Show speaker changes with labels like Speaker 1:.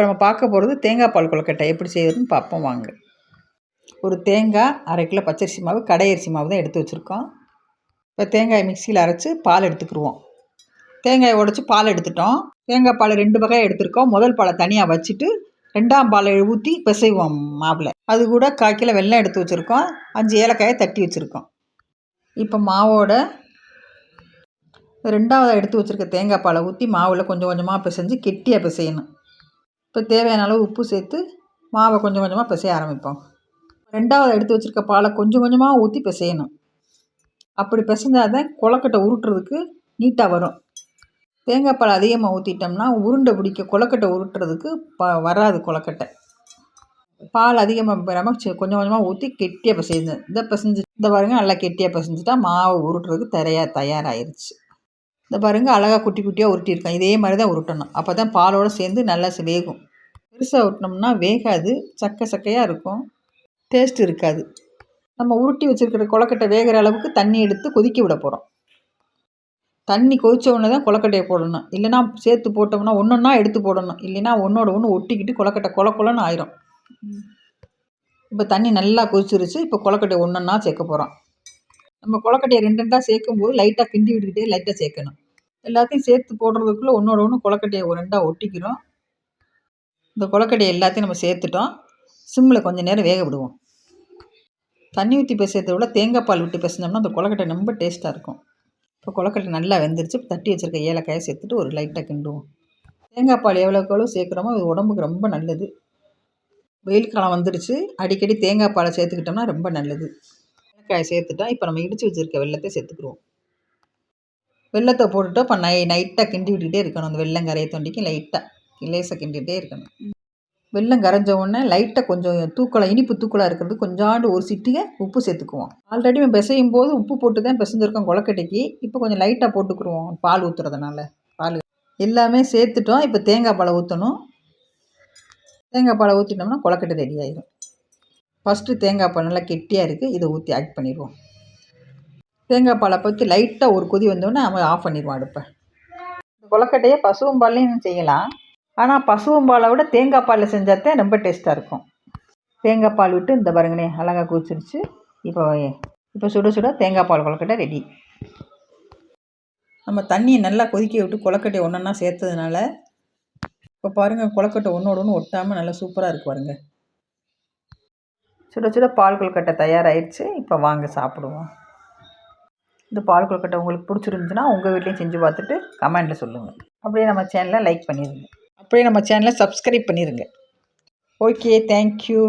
Speaker 1: இப்போ நம்ம பார்க்க போகிறது தேங்காய் பால் கொழுக்கட்டை எப்படி செய்யறதுன்னு பார்ப்போம் வாங்க. ஒரு தேங்காய் அரை கிலோ பச்சரிசி மாவு கடையரிசி மாவு தான் எடுத்து வச்சுருக்கோம். இப்போ தேங்காய் மிக்சியில் அரைச்சி பால் எடுத்துக்கிடுவோம் தேங்காயை உடச்சி பால் எடுத்துட்டோம். தேங்காய் பால் ரெண்டு வகையாக எடுத்திருக்கோம். முதல் பாலை தனியாக வச்சுட்டு ரெண்டாம் பாலை ஊற்றி பிசைவோம் மாவில். அது கூட கால் கிலோ வெல்லம் எடுத்து வச்சுருக்கோம். அஞ்சு ஏலக்காயை தட்டி வச்சுருக்கோம். இப்போ மாவோட ரெண்டாவது எடுத்து வச்சுருக்க தேங்காய் பாலை ஊற்றி மாவில் கொஞ்சம் கொஞ்சமாக பிசைஞ்சு கெட்டியாக பிசையணும். இப்போ தேவையான அளவு உப்பு சேர்த்து மாவை கொஞ்சம் கொஞ்சமாக பிசைய ஆரம்பிப்போம். ரெண்டாவது எடுத்து வச்சுருக்க பாலை கொஞ்சம் கொஞ்சமாக ஊற்றி பிசையணும். அப்படி பிசைஞ்சால் தான் கொலக்கட்டை உருட்டுறதுக்கு நீட்டாக வரும். தேங்காய் பால் அதிகமாக ஊற்றிட்டோம்னா உருண்டை பிடிக்க கொலக்கட்டை உருட்டுறதுக்கு ப வராது கொலக்கட்டை பால் அதிகமாக பெறாமல் கொஞ்சம் கொஞ்சமாக ஊற்றி கெட்டியாக பிசைஞ்சு இந்த பிசைஞ்சு இந்த பாருங்க நல்லா கெட்டியாக பிசைஞ்சிட்டா மாவு உருட்டுறதுக்கு தரையாக தயாராகிருச்சு இந்த பாருங்கள் அழகாக குட்டி குட்டியாக உருட்டியிருக்கேன் இதே மாதிரி தான் உருட்டணும். அப்போ தான் பாலோடு சேர்ந்து நல்லா வேகும். பெருசாக உருட்டினோம்னா வேகாது சக்கை சக்கையாக இருக்கும். டேஸ்ட் இருக்காது. நம்ம உருட்டி வச்சுருக்கிற கொலக்கட்டை வேகிற அளவுக்கு தண்ணி எடுத்து கொதிக்க விட போகிறோம் தண்ணி கொதித்த உடனே தான் கொலக்கட்டையை போடணும். இல்லைனா சேர்த்து போட்டோம்னா ஒன்று ஒன்றா எடுத்து போடணும். இல்லைன்னா ஒன்றோட ஒன்று ஒட்டிக்கிட்டு கொலக்கட்டை கொல கொலன்னு ஆயிரும். இப்போ தண்ணி நல்லா கொதிச்சிருச்சு. இப்போ கொழக்கட்டையை ஒன்று ஒன்றா சேர்க்க போகிறோம் நம்ம கொலக்கட்டையை ரெண்டு ரெண்டாக சேர்க்கும் போது லைட்டாக கிண்டி விட்டுக்கிட்டே லைட்டாக சேர்க்கணும். எல்லாத்தையும் சேர்த்து போடுறதுக்குள்ளே ஒன்றோட ஒன்று கொலக்கட்டையை ரெண்டாக ஒட்டிக்கிறோம். இந்த கொழக்கட்டையை எல்லாத்தையும் நம்ம சேர்த்துட்டோம். சிம்மில் கொஞ்சம் நேரம் வேக விடுவோம். தண்ணி ஊற்றி பேசுறதை விட தேங்காய் பால் விட்டு பேசினோம்னா அந்த கொலக்கட்டை ரொம்ப டேஸ்ட்டாக இருக்கும். இப்போ கொலக்கட்டை நல்லா வெந்துருச்சு. தட்டி வச்சுருக்க ஏலக்காயை சேர்த்துட்டு ஒரு லைட்டாக கிண்டுவோம். தேங்காய் பால் எவ்வளோக்கு எவ்வளோ சேர்க்குறோமோ அது உடம்புக்கு ரொம்ப நல்லது. வெயில் காலம் வந்துடுச்சு அடிக்கடி தேங்காய் பாலை சேர்த்துக்கிட்டோம்னா ரொம்ப நல்லது. ஏலக்காயை சேர்த்துட்டா இப்போ நம்ம இடித்து வச்சுருக்க வெள்ளத்தை சேர்த்துக்குருவோம் வெள்ளத்தை போட்டுட்டோம். இப்போ நை நைட்டாக கிண்டி விட்டுக்கிட்டே இருக்கணும். அந்த வெள்ளம் கரையை தொண்டிக்கு லைட்டாக லேசாக கிண்டிகிட்டே இருக்கணும். வெள்ளம் கரைஞ்ச உடனே லைட்டாக கொஞ்சம் தூக்கலாம் இனிப்பு தூக்கலாக இருக்கிறது கொஞ்சாண்டு ஒரு சிட்டியை உப்பு சேர்த்துக்குவோம். ஆல்ரெடி நம்ம பிசையும் போது உப்பு போட்டு தான் பிசைஞ்சிருக்கோம் கொலக்கட்டைக்கு இப்போ கொஞ்சம் லைட்டாக போட்டுக்குருவோம் பால் ஊற்றுறதுனால பால் எல்லாமே சேர்த்துட்டோம். இப்போ தேங்காய் பாலை ஊற்றணும் தேங்காய் பாலை ஊற்றிட்டோம்னா கொலக்கட்டை ரெடி ஆயிடும் ஃபஸ்ட்டு தேங்காய் பால் நல்லா கெட்டியாக இருக்குது இதை ஊற்றி ஆட் பண்ணிடுவோம். தேங்காய் பாலை பற்றி லைட்டாக ஒரு கொதி வந்தோடனே அவன் ஆஃப் பண்ணிடுவான் அடுப்பை. இந்த கொலக்கட்டையை பசுவும் பால்லையும் செய்யலாம். ஆனால் பசுவம்பாலை விட தேங்காய் பாலில் செஞ்சால் ரொம்ப டேஸ்ட்டாக இருக்கும். தேங்காய் பால் விட்டு இந்த பாருங்கண்ணே அழகாக குதிச்சிருச்சு இப்போ இப்போ சுட சுட தேங்காய் பால் கொழக்கட்டை ரெடி நம்ம தண்ணியை நல்லா கொதிக்க விட்டு கொலக்கட்டையை ஒன்றா சேர்த்ததுனால இப்போ பாருங்கள் கொழக்கட்டை ஒன்றோட ஒன்று ஒட்டாமல் நல்லா சூப்பராக இருக்கு பாருங்கள் சுட சுட பால் கொழுக்கட்டை தயாராகிடுச்சு இப்போ வாங்க சாப்பிடுவோம். இந்த பால் கொழுக்கட்டை உங்களுக்கு பிடிச்சிருந்துச்சுன்னா உங்கள் வீட்லேயும் செஞ்சு பார்த்துட்டு கமெண்டில் சொல்லுங்கள் அப்படியே நம்ம சேனலை லைக் பண்ணிடுங்க. அப்படியே நம்ம சேனலை சப்ஸ்கிரைப் பண்ணிடுங்க ஓகே தேங்க்யூ